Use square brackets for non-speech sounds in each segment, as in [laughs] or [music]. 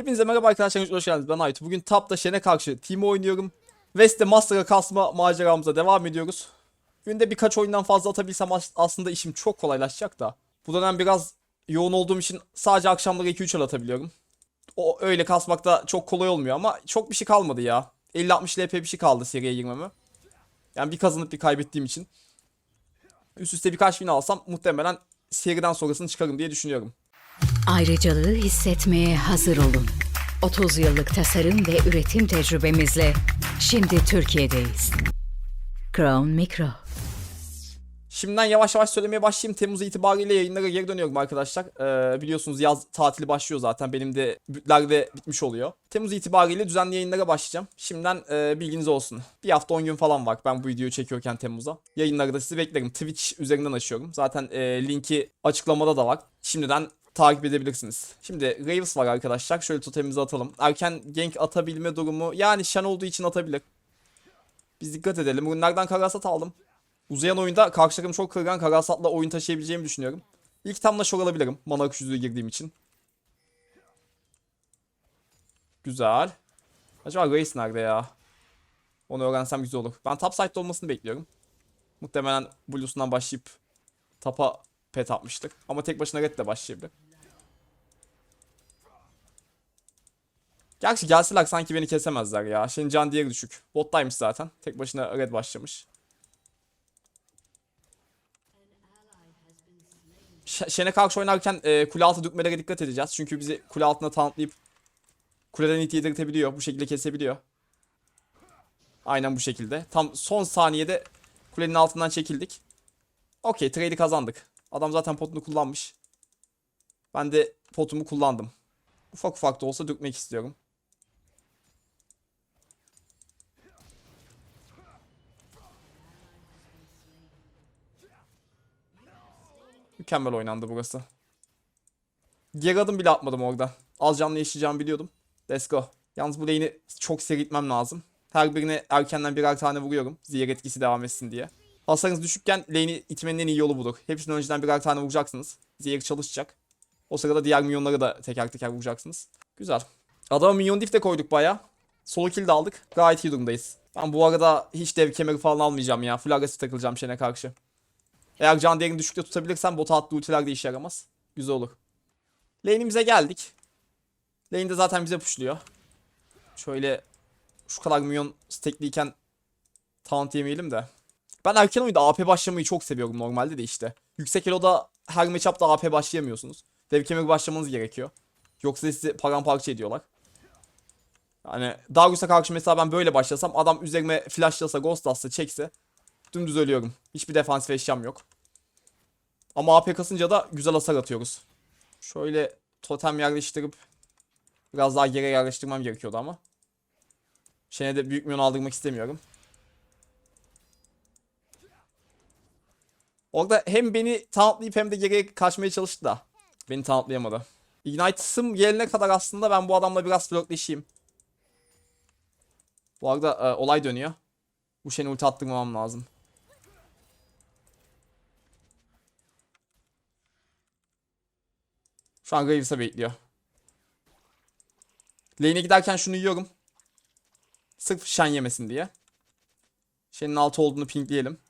Hepinize merhaba arkadaşlar, hoş geldiniz. Ben Aytu. Bugün Tap'ta Şen'e karşı team oynuyorum. West'te Master'a kasma maceramıza devam ediyoruz. Günde birkaç oyundan fazla atabilsem as- aslında işim çok kolaylaşacak da. Bu dönem biraz yoğun olduğum için sadece akşamları 2-3 el atabiliyorum. O öyle kasmakta çok kolay olmuyor ama çok bir şey kalmadı ya. 50-60 LP bir şey kaldı seriye girmeme. Yani bir kazanıp bir kaybettiğim için. Üst üste birkaç win alsam muhtemelen seriden sonrasını çıkarım diye düşünüyorum. Ayrıcalığı hissetmeye hazır olun. 30 yıllık tasarım ve üretim tecrübemizle şimdi Türkiye'deyiz. Crown Micro. Şimdiden yavaş yavaş söylemeye başlayayım. Temmuz itibariyle yayınlara geri dönüyorum arkadaşlar. Ee, biliyorsunuz yaz tatili başlıyor zaten. Benim de bütler bitmiş oluyor. Temmuz itibariyle düzenli yayınlara başlayacağım. Şimdiden e, bilginiz olsun. Bir hafta 10 gün falan var ben bu videoyu çekiyorken Temmuz'a. Yayınları da sizi beklerim. Twitch üzerinden açıyorum. Zaten e, linki açıklamada da var. Şimdiden takip edebilirsiniz. Şimdi Ravens var arkadaşlar. Şöyle totemimizi atalım. Erken gank atabilme durumu yani Shen olduğu için atabilir. Biz dikkat edelim. Bunlardan karasat aldım. Uzayan oyunda karşı çok kırgan karasatla oyun taşıyabileceğimi düşünüyorum. İlk tamla şok alabilirim. Mana akışızlığı girdiğim için. Güzel. Acaba Reis nerede ya? Onu öğrensem güzel olur. Ben top side'da olmasını bekliyorum. Muhtemelen Blues'undan başlayıp tapa pet atmıştık. Ama tek başına red de başlayabilir. Gerçi gelseler sanki beni kesemezler ya. Şimdi can diğeri düşük. Bottaymış zaten. Tek başına red başlamış. Şene karşı oynarken e, kule altı dürtmelere dikkat edeceğiz. Çünkü bizi kule altına tauntlayıp kuleden hit yedirtebiliyor. Bu şekilde kesebiliyor. Aynen bu şekilde. Tam son saniyede kulenin altından çekildik. Okey trade'i kazandık. Adam zaten potunu kullanmış. Ben de potumu kullandım. Ufak ufak da olsa dökmek istiyorum. Mükemmel oynandı burası. Geri adım bile atmadım orada. Az canlı yaşayacağımı biliyordum. Let's go. Yalnız bu lane'i çok seri lazım. Her birine erkenden birer tane vuruyorum. Zehir etkisi devam etsin diye. Hasarınız düşükken lane'i itmenin en iyi yolu budur. Hepsinden önceden birer tane vuracaksınız. Zehir çalışacak. O sırada diğer minyonları da teker teker vuracaksınız. Güzel. Adama minyon diff de koyduk baya. Solo kill de aldık. Gayet iyi durumdayız. Ben bu arada hiç dev kemeri falan almayacağım ya. Full agresif takılacağım Shen'e karşı. Eğer can değerini düşükte tutabilirsem bota attığı ultiler de işe yaramaz. Güzel olur. Lane'imize geldik. Lane de zaten bize pushluyor. Şöyle şu kadar minyon stackliyken taunt yemeyelim de. Ben erken oyunda AP başlamayı çok seviyorum normalde de işte. Yüksek elo'da her matchup'ta AP başlayamıyorsunuz. Dev kemeri başlamanız gerekiyor. Yoksa sizi paramparça ediyorlar. Yani Darius'a karşı mesela ben böyle başlasam adam üzerime flashlasa, ghost atsa, çekse dümdüz ölüyorum. Hiçbir defansif eşyam yok. Ama AP kasınca da güzel hasar atıyoruz. Şöyle totem yerleştirip biraz daha geri yerleştirmem gerekiyordu ama. Şene de büyük milyon aldırmak istemiyorum. Orada hem beni tauntlayıp hem de geriye kaçmaya çalıştı da. Beni tauntlayamadı. Ignite'ım gelene kadar aslında ben bu adamla biraz flörtleşeyim. Bu arada e, olay dönüyor. Bu şeyini ulti attırmamam lazım. Şu an Graves'a bekliyor. Lane'e giderken şunu yiyorum. Sırf Shen yemesin diye. Shen'in altı olduğunu pingleyelim.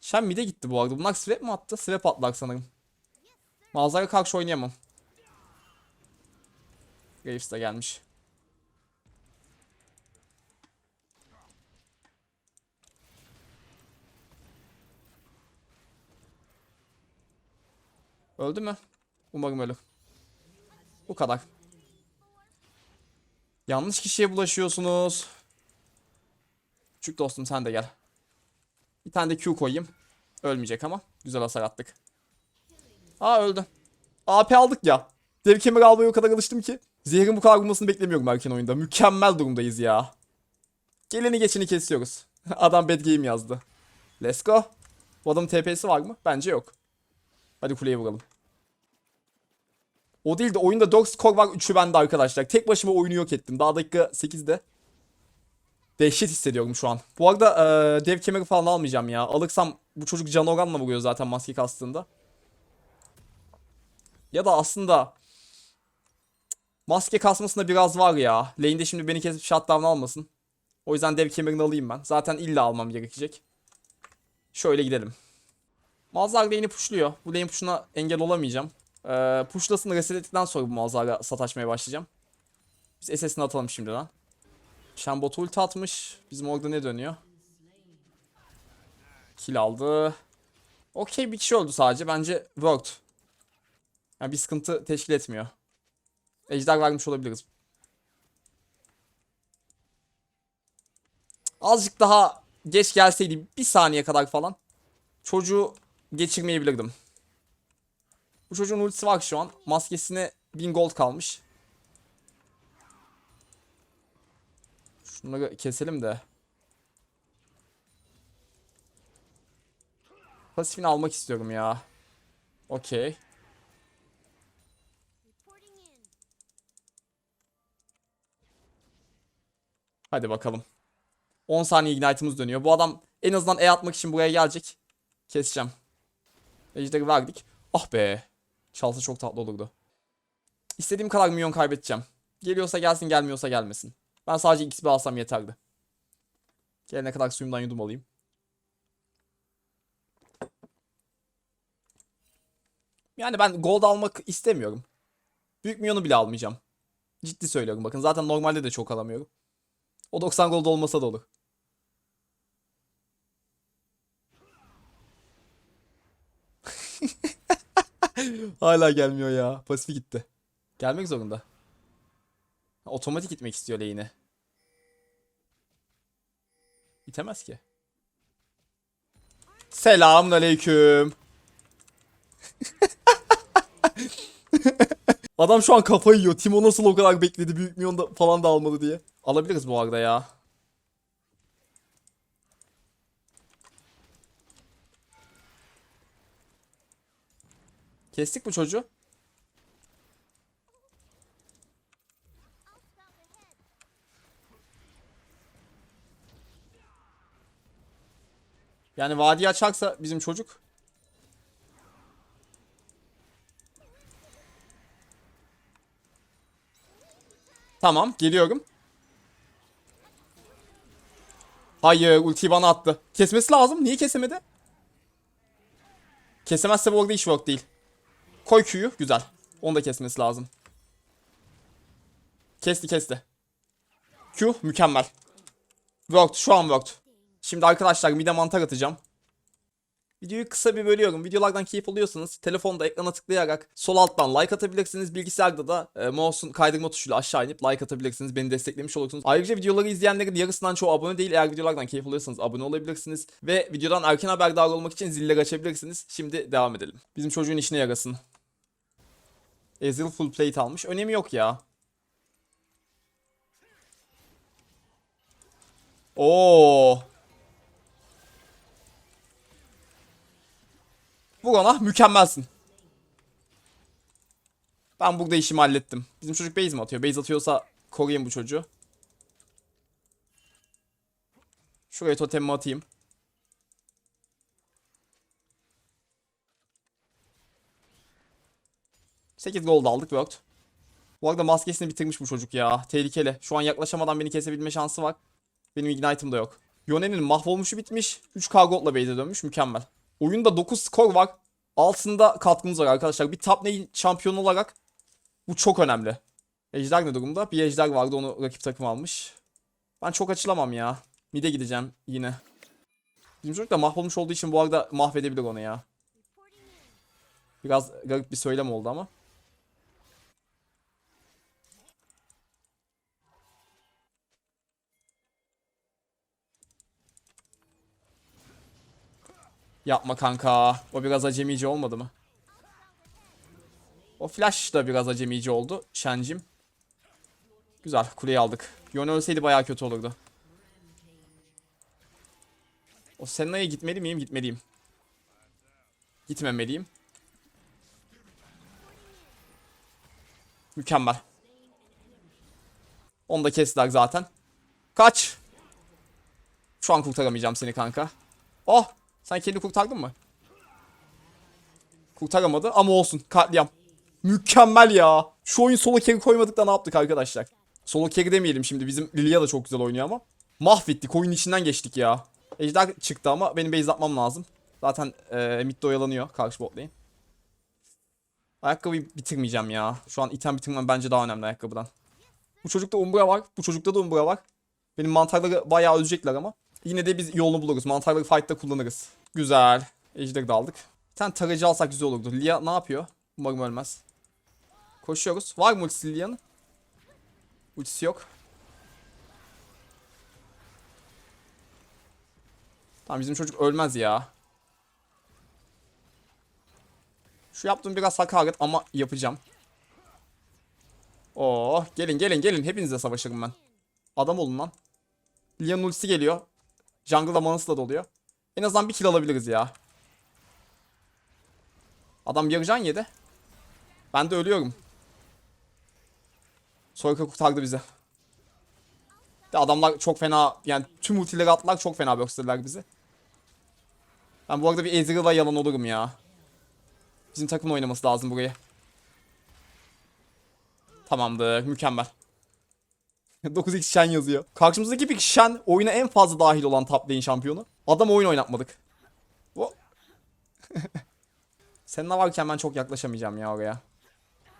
Shen mid'e gitti bu arada. Bunlar swap mi attı? Swap attılar sanırım. Malzara karşı oynayamam. Graves de gelmiş. Öldü mü? Umarım ölür. Bu kadar. Yanlış kişiye bulaşıyorsunuz. Küçük dostum sen de gel. Bir tane de Q koyayım. Ölmeyecek ama. Güzel hasar attık. Aa öldü. AP aldık ya. Dev kemeri almaya o kadar alıştım ki. Zehrin bu kadar vurmasını beklemiyorum erken oyunda. Mükemmel durumdayız ya. Geleni geçeni kesiyoruz. [laughs] Adam bad game yazdı. Let's go. Bu adamın TP'si var mı? Bence yok. Hadi kuleye vuralım. O değil de oyunda 4 skor var 3'ü bende arkadaşlar. Tek başıma oyunu yok ettim. Daha dakika 8'de. Dehşet hissediyorum şu an. Bu arada eee, dev kemeri falan almayacağım ya. Alırsam bu çocuk can oranla vuruyor zaten maske kastığında. Ya da aslında Maske kasmasında biraz var ya. Lane'de şimdi beni kesip shutdown almasın. O yüzden dev kemerini alayım ben. Zaten illa almam gerekecek. Şöyle gidelim. Mazhar lane'i pushluyor. Bu lane push'una engel olamayacağım. Ee, pushlasını reset ettikten sonra bu Mazhar'la sataşmaya başlayacağım. Biz SS'ini atalım şimdiden. Shambot ulti atmış. Bizim orada ne dönüyor? Kill aldı. Okey bir kişi öldü sadece. Bence worked. Yani bir sıkıntı teşkil etmiyor. Ejder vermiş olabiliriz. Azıcık daha geç gelseydi bir saniye kadar falan çocuğu geçirmeyebilirdim. Bu çocuğun ultisi var şu an. Maskesine 1000 gold kalmış. Şunları keselim de. Pasifini almak istiyorum ya. Okey. Hadi bakalım. 10 saniye ignite'ımız dönüyor. Bu adam en azından E atmak için buraya gelecek. Keseceğim. Ejderi verdik. Ah be. Çalsa çok tatlı olurdu. İstediğim kadar milyon kaybedeceğim. Geliyorsa gelsin gelmiyorsa gelmesin. Ben sadece XP alsam yeterli. Gelene kadar suyumdan yudum alayım. Yani ben gold almak istemiyorum. Büyük milyonu bile almayacağım. Ciddi söylüyorum bakın. Zaten normalde de çok alamıyorum. O 90 gold olmasa da olur. [laughs] Hala gelmiyor ya. Pasifi gitti. Gelmek zorunda. Otomatik gitmek istiyor lane'e. İtemez ki. Selamun aleyküm. [laughs] Adam şu an kafayı yiyor. Timo nasıl o kadar bekledi büyük milyon da falan da almadı diye. Alabiliriz bu arada ya. Kestik bu çocuğu. Yani vadi açarsa bizim çocuk. Tamam geliyorum. Hayır ultiyi bana attı. Kesmesi lazım. Niye kesemedi? Kesemezse bu arada hiç work değil. Koy Q'yu. Güzel. Onu da kesmesi lazım. Kesti kesti. Q mükemmel. Worked. Şu an worked. Şimdi arkadaşlar mid'e mantar atacağım. Videoyu kısa bir bölüyorum. Videolardan keyif alıyorsanız telefonda ekrana tıklayarak sol alttan like atabilirsiniz. Bilgisayarda da e, mouse'un kaydırma tuşuyla aşağı inip like atabilirsiniz. Beni desteklemiş olursunuz. Ayrıca videoları izleyenlerin yarısından çoğu abone değil. Eğer videolardan keyif alıyorsanız abone olabilirsiniz. Ve videodan erken haberdar olmak için zilleri açabilirsiniz. Şimdi devam edelim. Bizim çocuğun işine yarasın. Ezreal full plate almış. Önemi yok ya. Oo. Bu ona mükemmelsin. Ben burada işimi hallettim. Bizim çocuk base mi atıyor? Base atıyorsa koruyayım bu çocuğu. Şuraya totemimi atayım. Sekiz gold aldık worked. Bu arada maskesini bitirmiş bu çocuk ya. Tehlikeli. Şu an yaklaşamadan beni kesebilme şansı var. Benim ignite'ım da yok. Yone'nin mahvolmuşu bitmiş. 3k gold'la base'e dönmüş. Mükemmel. Oyunda 9 skor var. Altında katkımız var arkadaşlar. Bir top lane şampiyonu olarak bu çok önemli. Ejder ne durumda? Bir ejder vardı onu rakip takım almış. Ben çok açılamam ya. Mid'e gideceğim yine. Bizim çocuk da mahvolmuş olduğu için bu arada mahvedebilir onu ya. Biraz garip bir söylem oldu ama. Yapma kanka. O biraz acemice olmadı mı? O flash da biraz acemice oldu. Şencim. Güzel. Kuleyi aldık. Yone ölseydi bayağı kötü olurdu. O Senna'ya gitmeli miyim? Gitmeliyim. Gitmemeliyim. Mükemmel. Onu da kestiler zaten. Kaç. Şu an kurtaramayacağım seni kanka. Oh. Sen kendini kurtardın mı? Kurtaramadı ama olsun. Katliam. Mükemmel ya. Şu oyun solo carry koymadık da ne yaptık arkadaşlar? Solo carry demeyelim şimdi. Bizim Lilia da çok güzel oynuyor ama. Mahvettik. Oyunun içinden geçtik ya. Ejder çıktı ama benim base atmam lazım. Zaten e, mid de oyalanıyor karşı bot lane. Ayakkabıyı bitirmeyeceğim ya. Şu an item bitirmem bence daha önemli ayakkabıdan. Bu çocukta Umbra var. Bu çocukta da Umbra var. Benim mantarları bayağı ölecekler ama. Yine de biz yolunu buluruz. Mantarları fight'ta kullanırız. Güzel. Ejder'i de aldık. Bir tane tarayıcı alsak güzel olurdu. Lia ne yapıyor? Umarım ölmez. Koşuyoruz. Var mı ultisi Lia'nın? Ultisi yok. Tamam bizim çocuk ölmez ya. Şu yaptığım biraz hakaret ama yapacağım. Oo, gelin gelin gelin hepinizle savaşırım ben. Adam olun lan. Lia'nın ultisi geliyor. Jungle'da manası da doluyor. En azından bir kill alabiliriz ya. Adam yarı can yedi. Ben de ölüyorum. Soyka kurtardı bizi. De adamlar çok fena yani tüm ultileri attılar çok fena bökstürdüler bizi. Ben bu arada bir Ezreal'a yalan olurum ya. Bizim takımın oynaması lazım burayı. Tamamdır mükemmel. [laughs] 9x Shen yazıyor. Karşımızdaki bir Shen oyuna en fazla dahil olan top lane şampiyonu. Adam oyun oynatmadık. [laughs] Seninle varken ben çok yaklaşamayacağım ya oraya.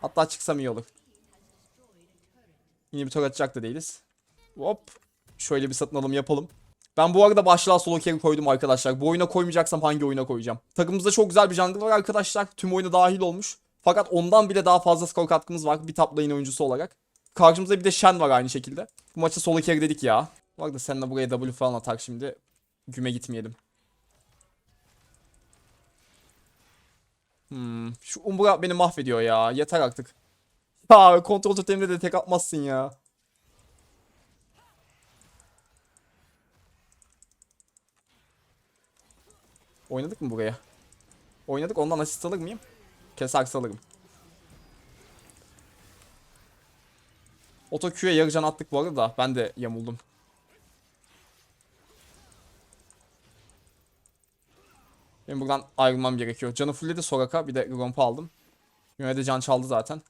Hatta çıksam iyi olur. Yine bir tur atacak da değiliz. Hop. Şöyle bir satın alım yapalım. Ben bu arada başlığa solo carry koydum arkadaşlar. Bu oyuna koymayacaksam hangi oyuna koyacağım? Takımımızda çok güzel bir jungle var arkadaşlar. Tüm oyuna dahil olmuş. Fakat ondan bile daha fazla skor katkımız var. Bir top lane oyuncusu olarak. Karşımızda bir de Shen var aynı şekilde. Bu maçta solo carry dedik ya. Bu arada seninle buraya W falan atar şimdi. Güme gitmeyelim. Hmm, şu Umbra beni mahvediyor ya. Yeter artık. Ya kontrol toteminde de tek atmazsın ya. Oynadık mı buraya? Oynadık ondan asist alır mıyım? Keser alırım. Oto Q'ye yarı attık bu arada da ben de yamuldum. Benim buradan ayrılmam gerekiyor. Canı fullledi Soraka bir de Gromp'u aldım. Yine de can çaldı zaten.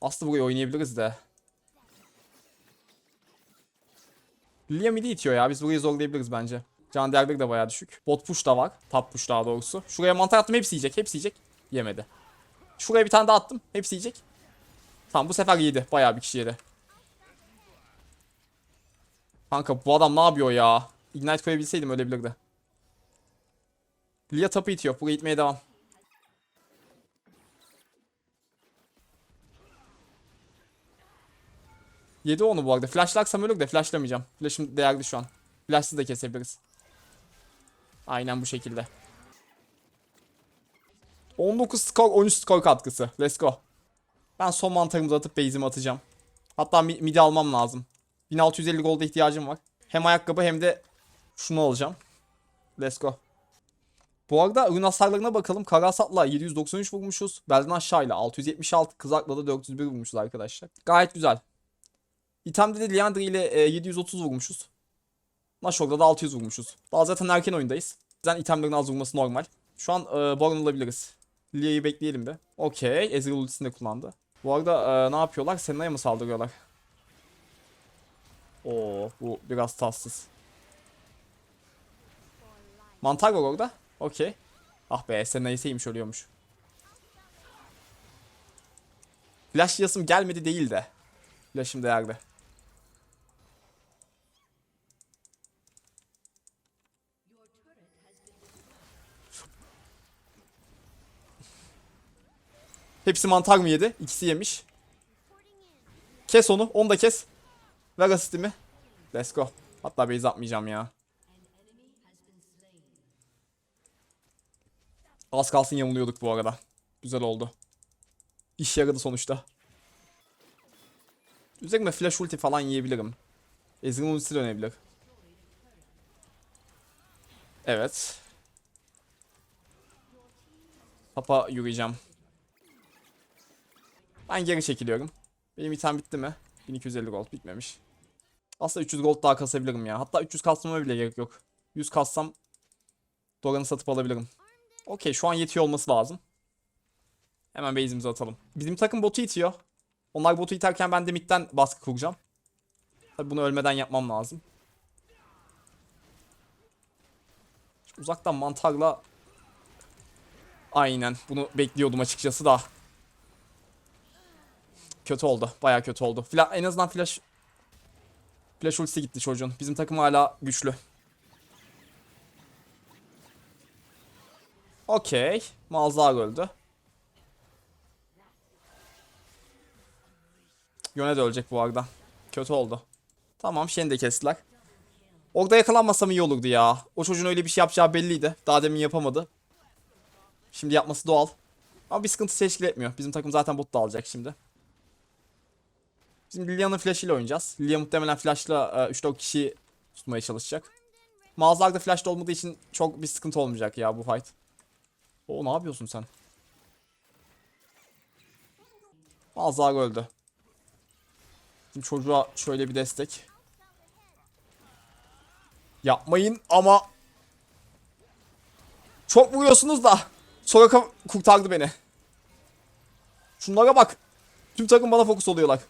Aslında burayı oynayabiliriz de. Lilia midi itiyor ya. Biz burayı zorlayabiliriz bence. Can değerleri de bayağı düşük. Bot push da var. Top push daha doğrusu. Şuraya mantar attım. Hepsi yiyecek. Hepsi yiyecek. Yemedi. Şuraya bir tane daha attım. Hepsi yiyecek. Tamam bu sefer yedi. Bayağı bir kişi yedi. Kanka bu adam ne yapıyor ya? Ignite koyabilseydim ölebilirdi. Lilia tapı itiyor. Buraya itmeye devam. Yedi onu bu arada. Flashlarsam ölür de flashlamayacağım. Flash'ım değerli şu an. Flash'sız da kesebiliriz. Aynen bu şekilde. 19 skor 13 skor katkısı. Let's go. Ben son mantarımızı atıp base'imi atacağım. Hatta mi- midi almam lazım. 1650 golda ihtiyacım var. Hem ayakkabı hem de şunu alacağım. Let's go. Bu arada ürün hasarlarına bakalım. Karasat'la 793 vurmuşuz. Belden aşağıyla 676. Kızak'la da 401 vurmuşuz arkadaşlar. Gayet güzel. İtemde de Liandry ile e, 730 vurmuşuz. Nashor'da da 600 vurmuşuz. Daha zaten erken oyundayız. Yüzden itemlerin az vurması normal. Şu an e, Baron alabiliriz. Lia'yı bekleyelim bir. Okey. Ezreal ultisini de kullandı. Bu arada e, ne yapıyorlar? Senna'ya mı saldırıyorlar? Oo, bu biraz tatsız. Mantar var orada. Okey. Ah be Senna yeseymiş ölüyormuş. Flash yasım gelmedi değil de. Flash'ım değerli. Hepsi mantar mı yedi? İkisi yemiş. Kes onu. Onu da kes. Ver asistimi. Let's go. Hatta base atmayacağım ya. Az kalsın yamuluyorduk bu arada. Güzel oldu. İş yaradı sonuçta. Üzerime flash ulti falan yiyebilirim. Ezreal ultisi dönebilir. Evet. Papa yürüyeceğim. Ben geri çekiliyorum. Benim item bitti mi? 1250 gold bitmemiş. Aslında 300 gold daha kasabilirim ya. Hatta 300 kasmama bile gerek yok. 100 kassam Doran'ı satıp alabilirim. Okey şu an yetiyor olması lazım. Hemen base'imizi atalım. Bizim takım botu itiyor. Onlar botu iterken ben de midden baskı kuracağım. Tabi bunu ölmeden yapmam lazım. Uzaktan mantarla Aynen. Bunu bekliyordum açıkçası da. Kötü oldu. Baya kötü oldu. Fla en azından flash Flash ultisi gitti çocuğun. Bizim takım hala güçlü. Okey. Malzar öldü. Yone de ölecek bu arada. Kötü oldu. Tamam Shen'i de kestiler. Orada yakalanmasam iyi olurdu ya. O çocuğun öyle bir şey yapacağı belliydi. Daha demin yapamadı. Şimdi yapması doğal. Ama bir sıkıntı teşkil etmiyor. Bizim takım zaten bot da alacak şimdi. Bizim Lilian'ın flash'ıyla oynayacağız. Lilian muhtemelen flash'la e, 3-4 kişiyi tutmaya çalışacak. Mağazalarda flash'ta olmadığı için çok bir sıkıntı olmayacak ya bu fight. O ne yapıyorsun sen? Malzar öldü. Şimdi çocuğa şöyle bir destek. Yapmayın ama çok vuruyorsunuz da Soraka kurtardı beni. Şunlara bak. Tüm takım bana fokus oluyorlar.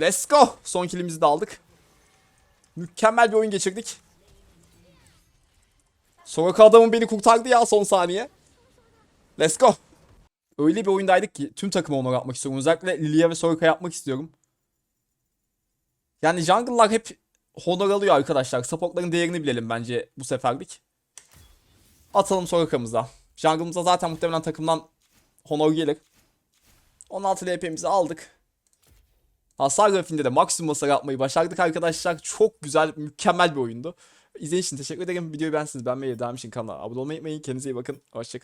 Let's go. Son killimizi de aldık. Mükemmel bir oyun geçirdik. Soraka adamın beni kurtardı ya son saniye. Let's go. Öyle bir oyundaydık ki tüm takımı onur yapmak istiyorum. Özellikle Lilia ve Soraka yapmak istiyorum. Yani jungle'lar hep honor alıyor arkadaşlar. Supportların değerini bilelim bence bu seferlik. Atalım Soraka'mıza. Jungle'ımıza zaten muhtemelen takımdan honor gelir. 16 LP'mizi aldık. Hasar grafiğinde de maksimum hasar atmayı başardık arkadaşlar. Çok güzel, mükemmel bir oyundu. İzlediğiniz için teşekkür ederim. Videoyu beğensiniz. Beğenmeyi, devam için kanala abone olmayı unutmayın. Kendinize iyi bakın. Hoşçakalın.